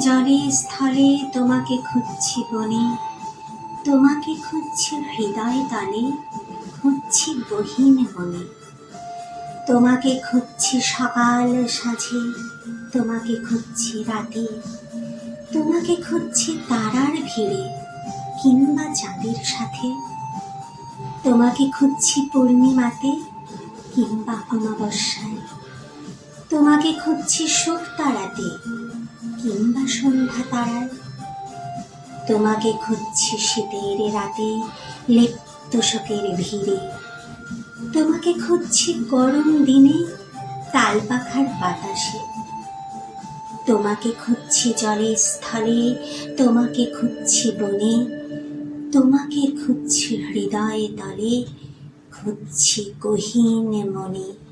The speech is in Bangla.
জলে, স্থলে, তোমাকে খুঁজছি বনে। তোমাকে খুঁজছি হৃদয় তলে, খুঁজছি গহীন মনে তোমাকে খুঁজছি সকাল সাঝে, তোমাকে খুঁজছি রাতে। তোমাকে খুঁজছি তারার ভিড়ে কিংবা চাঁদের সাথে। তোমাকে খুঁজছি পূর্ণিমাতে কিংবা অমাবস্যায়। তোমাকে খুঁজছি সুখ তাড়াতে কিংবা সন্ধ্যা তারায়। তোমাকে খুঁজছি শীতের রাতে, লিপ্ত শোকের ভিড়ে। তোমাকে খুঁজছি গরম দিনে, তাল পাখার বাতাসে। তোমাকে খুঁজছি জলে স্থলে, তোমাকে খুঁজছি বনে। তোমাকে খুঁজছি হৃদয়ে তলে, খুঁজছি গহীন মনে।